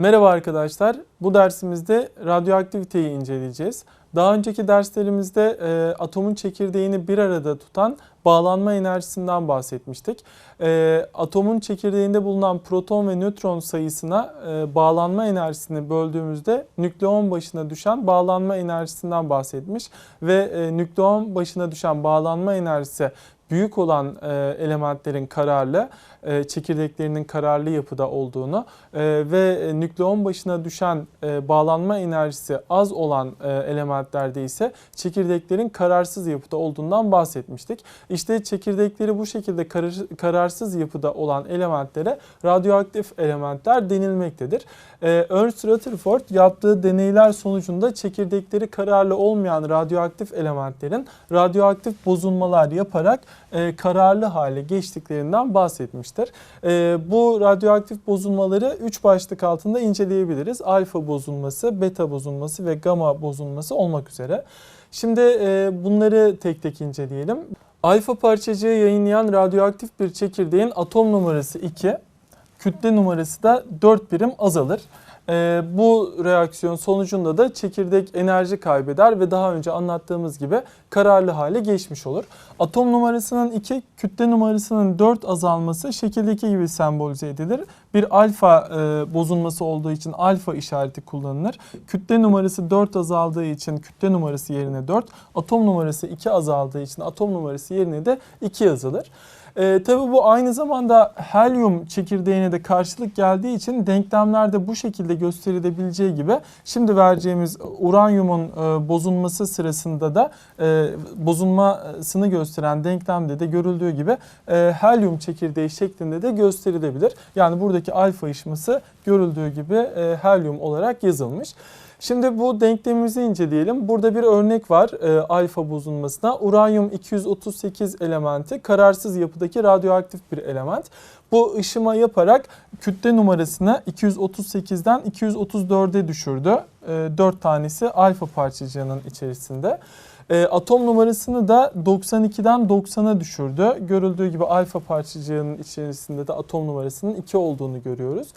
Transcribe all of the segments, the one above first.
Merhaba arkadaşlar. Bu dersimizde radyoaktiviteyi inceleyeceğiz. Daha önceki derslerimizde e, atomun çekirdeğini bir arada tutan bağlanma enerjisinden bahsetmiştik. E, atomun çekirdeğinde bulunan proton ve nötron sayısına e, bağlanma enerjisini böldüğümüzde nükleon başına düşen bağlanma enerjisinden bahsetmiş ve e, nükleon başına düşen bağlanma enerjisi büyük olan e, elementlerin kararlı, e, çekirdeklerinin kararlı yapıda olduğunu e, ve nükleon başına düşen e, bağlanma enerjisi az olan e, elementlerde ise çekirdeklerin kararsız yapıda olduğundan bahsetmiştik. İşte çekirdekleri bu şekilde karar- kararsız yapıda olan elementlere radyoaktif elementler denilmektedir. E, Ernst Rutherford yaptığı deneyler sonucunda çekirdekleri kararlı olmayan radyoaktif elementlerin radyoaktif bozulmalar yaparak e, kararlı hale geçtiklerinden bahsetmiştir. E, bu radyoaktif bozulmaları 3 başlık altında inceleyebiliriz. Alfa bozulması, beta bozulması ve gamma bozulması olmak üzere. Şimdi e, bunları tek tek inceleyelim. Alfa parçacığı yayınlayan radyoaktif bir çekirdeğin atom numarası 2, kütle numarası da 4 birim azalır. Ee, bu reaksiyon sonucunda da çekirdek enerji kaybeder ve daha önce anlattığımız gibi kararlı hale geçmiş olur. Atom numarasının 2, kütle numarasının 4 azalması şekildeki gibi sembolize edilir. Bir alfa e, bozulması olduğu için alfa işareti kullanılır. Kütle numarası 4 azaldığı için kütle numarası yerine 4, atom numarası 2 azaldığı için atom numarası yerine de 2 yazılır. E, tabii bu aynı zamanda helyum çekirdeğine de karşılık geldiği için denklemlerde bu şekilde gösterilebileceği gibi şimdi vereceğimiz uranyumun e, bozulması sırasında da e, bozulmasını gösteren denklemde de görüldüğü gibi e, helyum çekirdeği şeklinde de gösterilebilir. Yani buradaki alfa ışması görüldüğü gibi e, helyum olarak yazılmış. Şimdi bu denklemimizi inceleyelim. Burada bir örnek var e, alfa bozulmasına. Uranyum 238 elementi kararsız yapıdaki radyoaktif bir element. Bu ışıma yaparak kütle numarasını 238'den 234'e düşürdü. E, 4 tanesi alfa parçacığının içerisinde. E, atom numarasını da 92'den 90'a düşürdü. Görüldüğü gibi alfa parçacığının içerisinde de atom numarasının 2 olduğunu görüyoruz.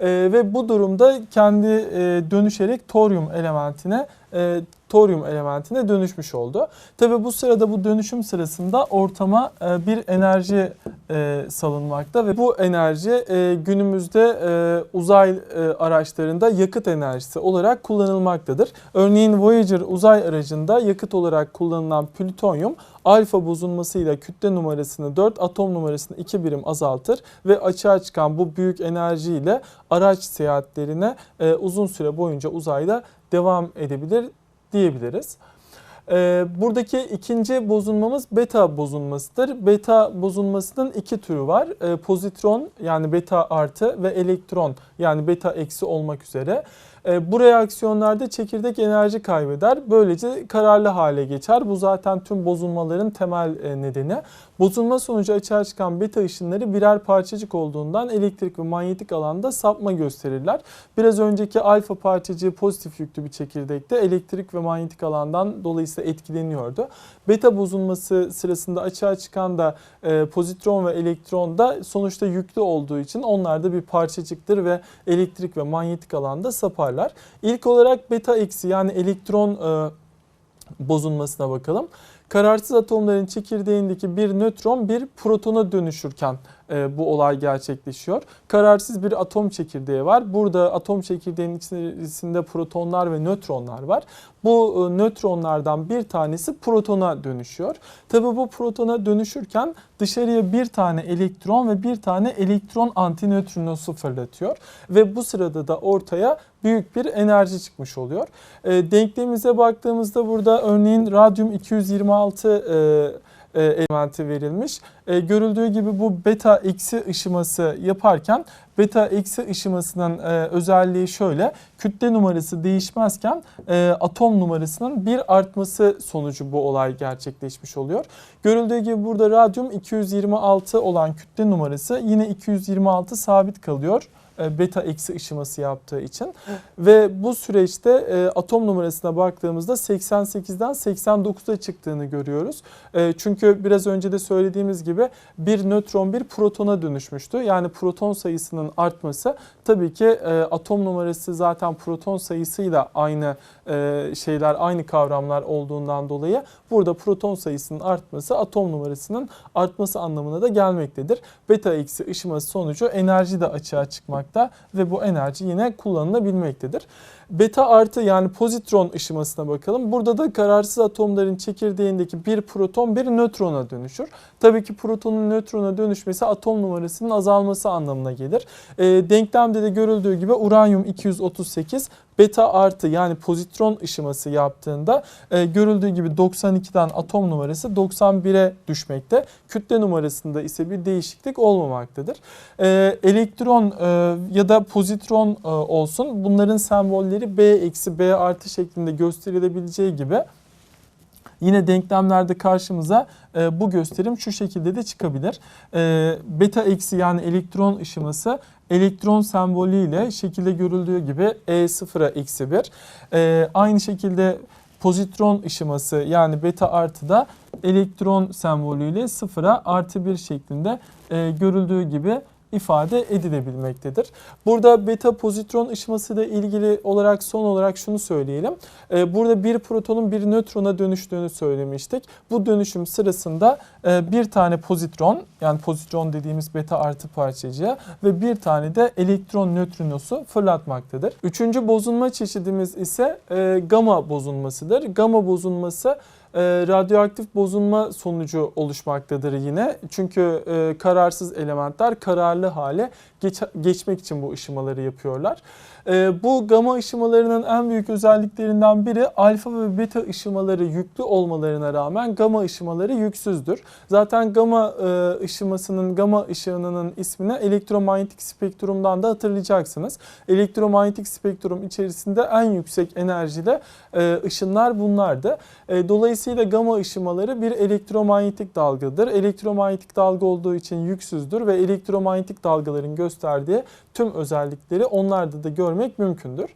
E, ve bu durumda kendi e, dönüşerek toryum elementine e, toryum elementine dönüşmüş oldu. Tabi bu sırada bu dönüşüm sırasında ortama e, bir enerji e, salınmakta ve bu enerji e, günümüzde e, uzay e, araçlarında yakıt enerjisi olarak kullanılmaktadır. Örneğin Voyager uzay aracında yakıt olarak kullanılan plütonyum alfa bozulmasıyla kütle numarasını 4, atom numarasını 2 birim azaltır ve açığa çıkan bu büyük enerjiyle araç seyahatlerine e, uzun süre boyunca uzayda devam edebilir diyebiliriz. Ee, buradaki ikinci bozulmamız beta bozulmasıdır. Beta bozulmasının iki türü var. Ee, pozitron yani beta artı ve elektron yani beta eksi olmak üzere. Ee, bu reaksiyonlarda çekirdek enerji kaybeder. Böylece kararlı hale geçer. Bu zaten tüm bozulmaların temel e, nedeni. Bozulma sonucu açığa çıkan beta ışınları birer parçacık olduğundan elektrik ve manyetik alanda sapma gösterirler. Biraz önceki alfa parçacığı pozitif yüklü bir çekirdekte elektrik ve manyetik alandan dolayısıyla etkileniyordu. Beta bozulması sırasında açığa çıkan da e, pozitron ve elektron da sonuçta yüklü olduğu için onlar da bir parçacıktır ve elektrik ve manyetik alanda saparlar. İlk olarak beta eksi yani elektron e, bozulmasına bakalım. Kararsız atomların çekirdeğindeki bir nötron bir protona dönüşürken bu olay gerçekleşiyor. Kararsız bir atom çekirdeği var. Burada atom çekirdeğinin içerisinde protonlar ve nötronlar var. Bu e, nötronlardan bir tanesi protona dönüşüyor. Tabi bu protona dönüşürken dışarıya bir tane elektron ve bir tane elektron antinötrinosu fırlatıyor. Ve bu sırada da ortaya büyük bir enerji çıkmış oluyor. E, denklemimize baktığımızda burada örneğin radyum 226 e, e, elementi verilmiş. E, görüldüğü gibi bu beta eksi ışıması yaparken beta eksi ışımasının e, özelliği şöyle. Kütle numarası değişmezken e, atom numarasının bir artması sonucu bu olay gerçekleşmiş oluyor. Görüldüğü gibi burada radyum 226 olan kütle numarası yine 226 sabit kalıyor. E, beta eksi ışıması yaptığı için. Ve bu süreçte e, atom numarasına baktığımızda 88'den 89'a çıktığını görüyoruz. E, çünkü biraz önce de söylediğimiz gibi bir nötron bir protona dönüşmüştü. Yani proton sayısının artması tabii ki e, atom numarası zaten proton sayısıyla aynı e, şeyler, aynı kavramlar olduğundan dolayı burada proton sayısının artması atom numarasının artması anlamına da gelmektedir. Beta eksi ışıması sonucu enerji de açığa çıkmakta ve bu enerji yine kullanılabilmektedir. Beta artı yani pozitron ışımasına bakalım. Burada da kararsız atomların çekirdeğindeki bir proton bir nötrona dönüşür. Tabii ki protonun nötrona dönüşmesi atom numarasının azalması anlamına gelir. E, denklemde de görüldüğü gibi uranyum 238 beta artı yani pozitron ışıması yaptığında e, görüldüğü gibi 92'den atom numarası 91'e düşmekte. Kütle numarasında ise bir değişiklik olmamaktadır. E, elektron e, ya da pozitron e, olsun bunların sembolleri B eksi B artı şeklinde gösterilebileceği gibi Yine denklemlerde karşımıza e, bu gösterim şu şekilde de çıkabilir. E, beta eksi yani elektron ışıması elektron sembolüyle şekilde görüldüğü gibi E0'a eksi 1. E, aynı şekilde pozitron ışıması yani beta artı da elektron sembolüyle sıfıra artı 1 şeklinde e, görüldüğü gibi ifade edilebilmektedir. Burada beta pozitron ışıması ile ilgili olarak son olarak şunu söyleyelim. Ee, burada bir protonun bir nötrona dönüştüğünü söylemiştik. Bu dönüşüm sırasında e, bir tane pozitron yani pozitron dediğimiz beta artı parçacığı ve bir tane de elektron nötrinosu fırlatmaktadır. Üçüncü bozulma çeşidimiz ise e, gamma bozulmasıdır. Gamma bozulması e, radyoaktif bozulma sonucu oluşmaktadır yine. Çünkü e, kararsız elementler kararlı hale geç, geçmek için bu ışımaları yapıyorlar. E, bu gamma ışımalarının en büyük özelliklerinden biri alfa ve beta ışımaları yüklü olmalarına rağmen gamma ışımaları yüksüzdür. Zaten gamma e, ışımasının, gamma ışığının ismini elektromanyetik spektrumdan da hatırlayacaksınız. Elektromanyetik spektrum içerisinde en yüksek enerjide e, ışınlar bunlardı. E, dolayısıyla gamma ışımaları bir elektromanyetik dalgadır. Elektromanyetik dalga olduğu için yüksüzdür ve elektromanyetik dalgaların gösterdiği tüm özellikleri onlarda da görmek mümkündür.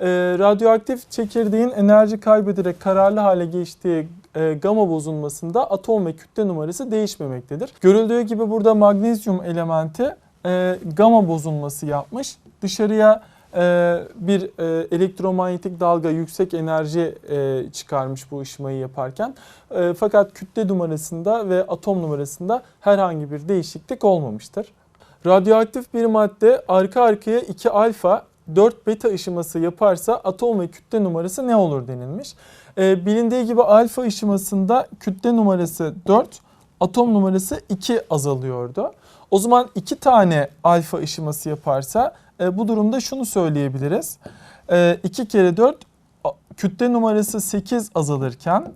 E, radyoaktif çekirdeğin enerji kaybederek kararlı hale geçtiği e, gamma bozulmasında atom ve kütle numarası değişmemektedir. Görüldüğü gibi burada magnezyum elementi e, gamma bozulması yapmış. Dışarıya e, bir e, elektromanyetik dalga yüksek enerji e, çıkarmış bu ışımayı yaparken. E, fakat kütle numarasında ve atom numarasında herhangi bir değişiklik olmamıştır. Radyoaktif bir madde arka arkaya 2 alfa 4 beta ışıması yaparsa atom ve kütle numarası ne olur denilmiş. E, bilindiği gibi alfa ışımasında kütle numarası 4, atom numarası 2 azalıyordu. O zaman 2 tane alfa ışıması yaparsa e, bu durumda şunu söyleyebiliriz. E, 2 kere 4 kütle numarası 8 azalırken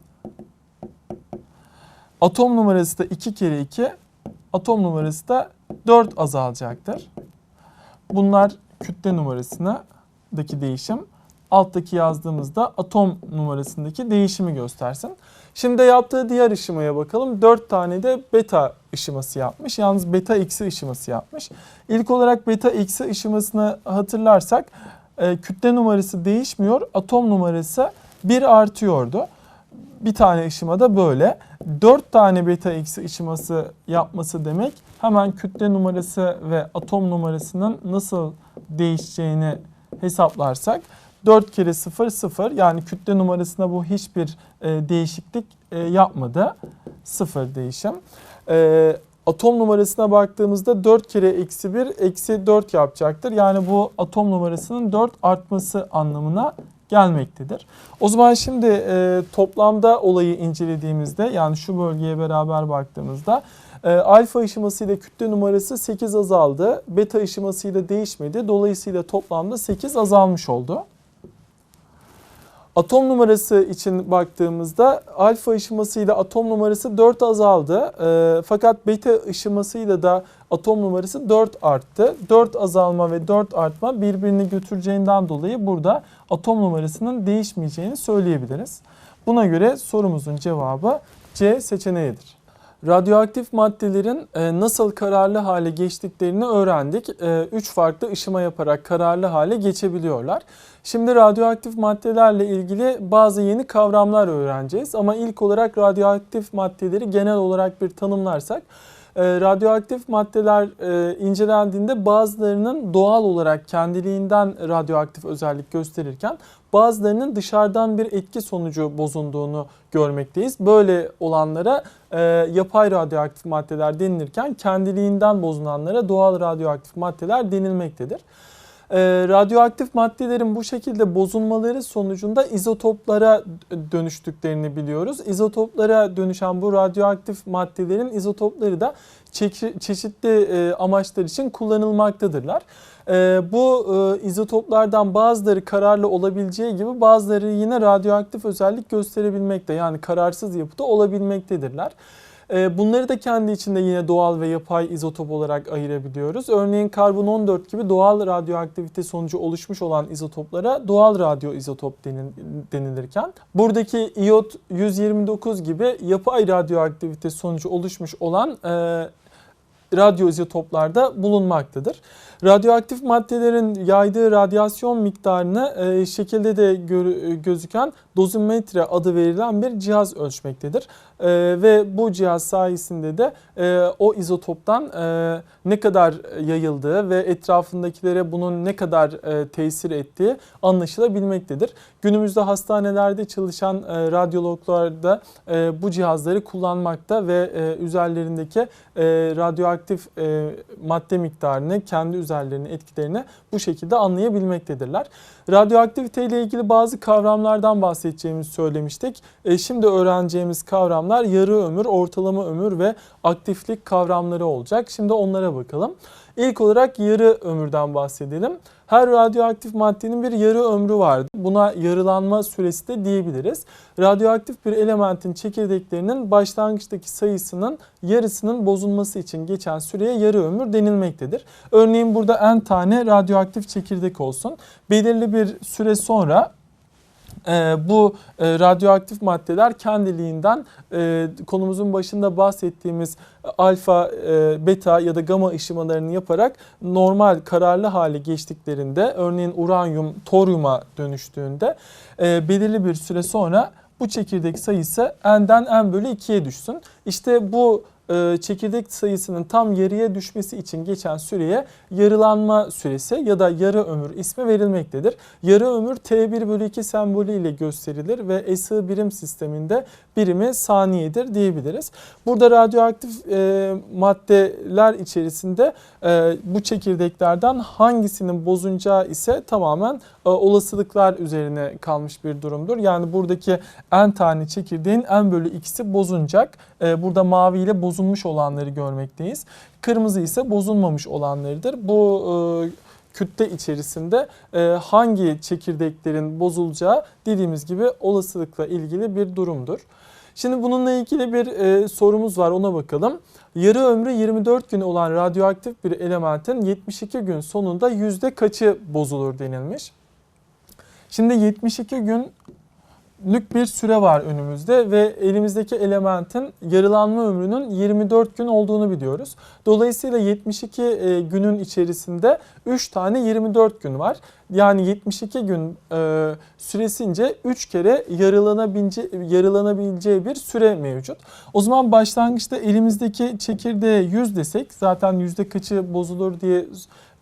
atom numarası da 2 kere 2 atom numarası da 4 azalacaktır. Bunlar kütle numarasındaki değişim. Alttaki yazdığımızda atom numarasındaki değişimi göstersin. Şimdi yaptığı diğer ışımaya bakalım. 4 tane de beta ışıması yapmış. Yalnız beta eksi ışıması yapmış. İlk olarak beta eksi ışımasını hatırlarsak e, kütle numarası değişmiyor. Atom numarası 1 artıyordu. Bir tane ışıma da böyle. 4 tane beta eksi ışıması yapması demek hemen kütle numarası ve atom numarasının nasıl değişeceğini hesaplarsak 4 kere 0 0 yani kütle numarasına bu hiçbir e, değişiklik e, yapmadı. 0 değişim. E, atom numarasına baktığımızda 4 kere eksi 1 eksi 4 yapacaktır. Yani bu atom numarasının 4 artması anlamına gelmektedir. O zaman şimdi e, toplamda olayı incelediğimizde yani şu bölgeye beraber baktığımızda e, alfa ışımasıyla kütle numarası 8 azaldı. Beta ışımasıyla değişmedi. Dolayısıyla toplamda 8 azalmış oldu. Atom numarası için baktığımızda alfa ışımasıyla atom numarası 4 azaldı. E, fakat beta ışımasıyla da atom numarası 4 arttı. 4 azalma ve 4 artma birbirini götüreceğinden dolayı burada atom numarasının değişmeyeceğini söyleyebiliriz. Buna göre sorumuzun cevabı C seçeneğidir. Radyoaktif maddelerin e, nasıl kararlı hale geçtiklerini öğrendik. 3 farklı ışıma yaparak kararlı hale geçebiliyorlar. Şimdi radyoaktif maddelerle ilgili bazı yeni kavramlar öğreneceğiz. Ama ilk olarak radyoaktif maddeleri genel olarak bir tanımlarsak e, radyoaktif maddeler e, incelendiğinde bazılarının doğal olarak kendiliğinden radyoaktif özellik gösterirken bazılarının dışarıdan bir etki sonucu bozulduğunu görmekteyiz. Böyle olanlara e, yapay radyoaktif maddeler denilirken kendiliğinden bozulanlara doğal radyoaktif maddeler denilmektedir. E, radyoaktif maddelerin bu şekilde bozulmaları sonucunda izotoplara dönüştüklerini biliyoruz. İzotoplara dönüşen bu radyoaktif maddelerin izotopları da çeşitli e, amaçlar için kullanılmaktadırlar. E, bu e, izotoplardan bazıları kararlı olabileceği gibi bazıları yine radyoaktif özellik gösterebilmekte yani kararsız yapıda olabilmektedirler. Ee, bunları da kendi içinde yine doğal ve yapay izotop olarak ayırabiliyoruz. Örneğin karbon 14 gibi doğal radyoaktivite sonucu oluşmuş olan izotoplara doğal radyo izotop denilirken buradaki iot 129 gibi yapay radyoaktivite sonucu oluşmuş olan e, radyo izotoplarda bulunmaktadır. Radyoaktif maddelerin yaydığı radyasyon miktarını e, şekilde de gözüken dozimetre adı verilen bir cihaz ölçmektedir. E, ve bu cihaz sayesinde de e, o izotoptan e, ne kadar yayıldığı ve etrafındakilere bunun ne kadar e, tesir ettiği anlaşılabilmektedir. Günümüzde hastanelerde çalışan e, radyologlar da e, bu cihazları kullanmakta ve e, üzerlerindeki e, radyoaktif e, madde miktarını kendi üzerlerinin etkilerini bu şekilde anlayabilmektedirler. Radyoaktivite ile ilgili bazı kavramlardan bahsedeceğimizi söylemiştik. E, şimdi öğreneceğimiz kavramlar yarı ömür, ortalama ömür ve aktiflik kavramları olacak. Şimdi onlara bakalım. İlk olarak yarı ömürden bahsedelim. Her radyoaktif maddenin bir yarı ömrü vardır. Buna yarılanma süresi de diyebiliriz. Radyoaktif bir elementin çekirdeklerinin başlangıçtaki sayısının yarısının bozulması için geçen süreye yarı ömür denilmektedir. Örneğin burada n tane radyoaktif çekirdek olsun. Belirli bir süre sonra bu e, radyoaktif maddeler kendiliğinden e, konumuzun başında bahsettiğimiz alfa, e, beta ya da gamma ışımalarını yaparak normal kararlı hale geçtiklerinde örneğin uranyum toryuma dönüştüğünde belirli bir süre sonra bu çekirdek sayısı n'den n bölü 2'ye düşsün. İşte bu e, çekirdek sayısının tam yarıya düşmesi için geçen süreye yarılanma süresi ya da yarı ömür ismi verilmektedir. Yarı ömür T1 bölü 2 sembolü ile gösterilir ve SI birim sisteminde birimi saniyedir diyebiliriz. Burada radyoaktif e, maddeler içerisinde e, bu çekirdeklerden hangisinin bozuncağı ise tamamen e, olasılıklar üzerine kalmış bir durumdur. Yani buradaki n tane çekirdeğin n bölü ikisi bozunacak. E, burada mavi ile bozulmuş olanları görmekteyiz. Kırmızı ise bozulmamış olanlarıdır. Bu e, kütle içerisinde e, hangi çekirdeklerin bozulacağı dediğimiz gibi olasılıkla ilgili bir durumdur. Şimdi bununla ilgili bir e, sorumuz var ona bakalım. Yarı ömrü 24 gün olan radyoaktif bir elementin 72 gün sonunda yüzde kaçı bozulur denilmiş. Şimdi 72 gün lük bir süre var önümüzde ve elimizdeki elementin yarılanma ömrünün 24 gün olduğunu biliyoruz. Dolayısıyla 72 e, günün içerisinde 3 tane 24 gün var. Yani 72 gün e, süresince 3 kere yarılanabileceği, bir süre mevcut. O zaman başlangıçta elimizdeki çekirdeğe 100 desek zaten yüzde kaçı bozulur diye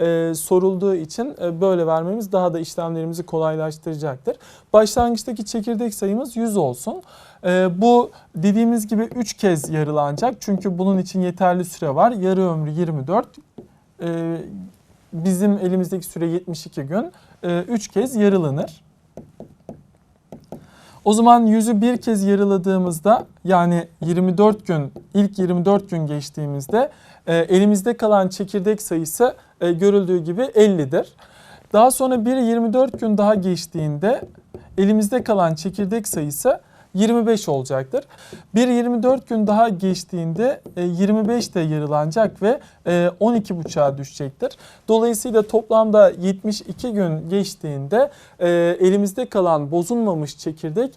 e, sorulduğu için e, böyle vermemiz daha da işlemlerimizi kolaylaştıracaktır. Başlangıçtaki çekirdek sayımız 100 olsun. E, bu dediğimiz gibi 3 kez yarılanacak çünkü bunun için yeterli süre var. Yarı ömrü 24. E, bizim elimizdeki süre 72 gün. 3 e, kez yarılanır. O zaman yüzü bir kez yarıladığımızda yani 24 gün ilk 24 gün geçtiğimizde e, elimizde kalan çekirdek sayısı e, görüldüğü gibi 50'dir. Daha sonra bir 24 gün daha geçtiğinde elimizde kalan çekirdek sayısı 25 olacaktır. Bir 24 gün daha geçtiğinde 25 e, de yarılanacak ve 12,5'a e, düşecektir. Dolayısıyla toplamda 72 gün geçtiğinde elimizde kalan bozulmamış çekirdek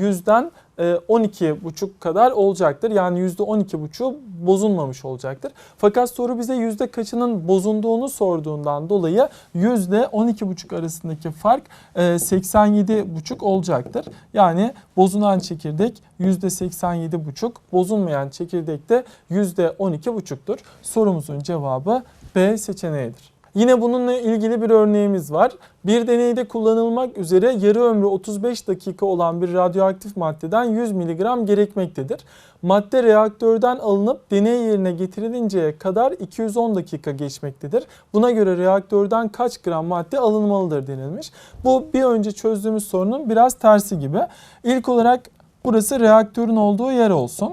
yüzden e, 12,5 kadar olacaktır. Yani %12,5'u bozulmamış olacaktır. Fakat soru bize yüzde kaçının bozulduğunu sorduğundan dolayı yüzde 12,5 arasındaki fark e, 87,5 olacaktır. Yani bozulan çekirdek %87,5, bozulmayan çekirdek de %12,5'tur. Sorumuzun cevabı B seçeneğidir. Yine bununla ilgili bir örneğimiz var. Bir deneyde kullanılmak üzere yarı ömrü 35 dakika olan bir radyoaktif maddeden 100 mg gerekmektedir. Madde reaktörden alınıp deney yerine getirilinceye kadar 210 dakika geçmektedir. Buna göre reaktörden kaç gram madde alınmalıdır denilmiş. Bu bir önce çözdüğümüz sorunun biraz tersi gibi. İlk olarak burası reaktörün olduğu yer olsun.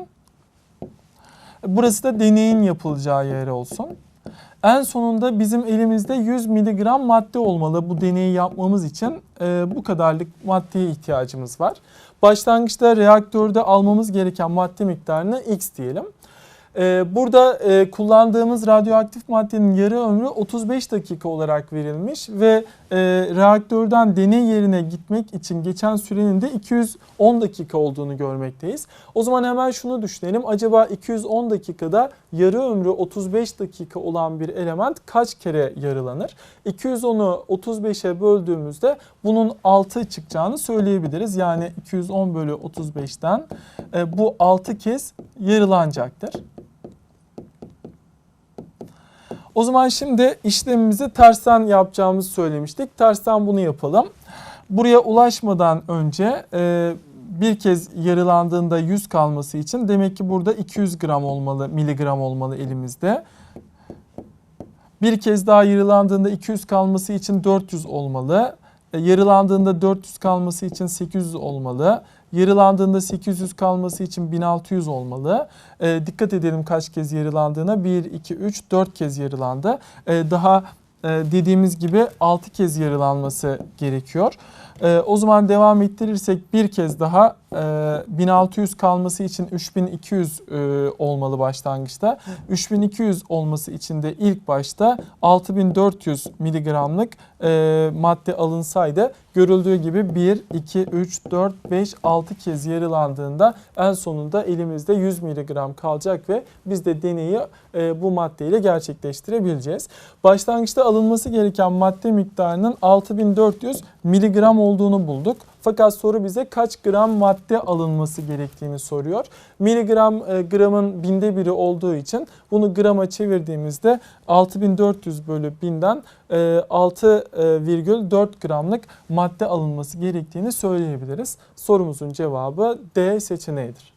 Burası da deneyin yapılacağı yer olsun. En sonunda bizim elimizde 100 miligram madde olmalı bu deneyi yapmamız için. e, bu kadarlık maddeye ihtiyacımız var. Başlangıçta reaktörde almamız gereken madde miktarını X diyelim. E, burada e, kullandığımız radyoaktif maddenin yarı ömrü 35 dakika olarak verilmiş ve e, reaktörden deney yerine gitmek için geçen sürenin de 210 dakika olduğunu görmekteyiz. O zaman hemen şunu düşünelim. Acaba 210 dakikada yarı ömrü 35 dakika olan bir element kaç kere yarılanır? 210'u 35'e böldüğümüzde bunun 6 çıkacağını söyleyebiliriz. Yani 210 bölü 35'ten e, bu 6 kez yarılanacaktır. O zaman şimdi işlemimizi tersten yapacağımızı söylemiştik. Tersten bunu yapalım. Buraya ulaşmadan önce e, bir kez yarılandığında 100 kalması için demek ki burada 200 gram olmalı, miligram olmalı elimizde. Bir kez daha yarılandığında 200 kalması için 400 olmalı. E, Yarılandığında 400 kalması için 800 olmalı. Yarılandığında 800 kalması için 1600 olmalı. E, dikkat edelim kaç kez yarılandığına. 1, 2, 3, 4 kez yarılandı. E, daha dediğimiz gibi 6 kez yarılanması gerekiyor. E, o zaman devam ettirirsek bir kez daha 1600 kalması için 3200 e, olmalı başlangıçta. 3200 olması için de ilk başta 6400 miligramlık e, madde alınsaydı görüldüğü gibi 1, 2, 3, 4, 5, 6 kez yarılandığında en sonunda elimizde 100 miligram kalacak ve biz de deneyi e, bu maddeyle gerçekleştirebileceğiz. Başlangıçta alınması gereken madde miktarının 6400 miligram olduğunu bulduk. Fakat soru bize kaç gram madde alınması gerektiğini soruyor. Miligram e, gramın binde biri olduğu için bunu grama çevirdiğimizde 6400 bölü 1000'den e, 6,4 gramlık madde alınması gerektiğini söyleyebiliriz. Sorumuzun cevabı D seçeneğidir.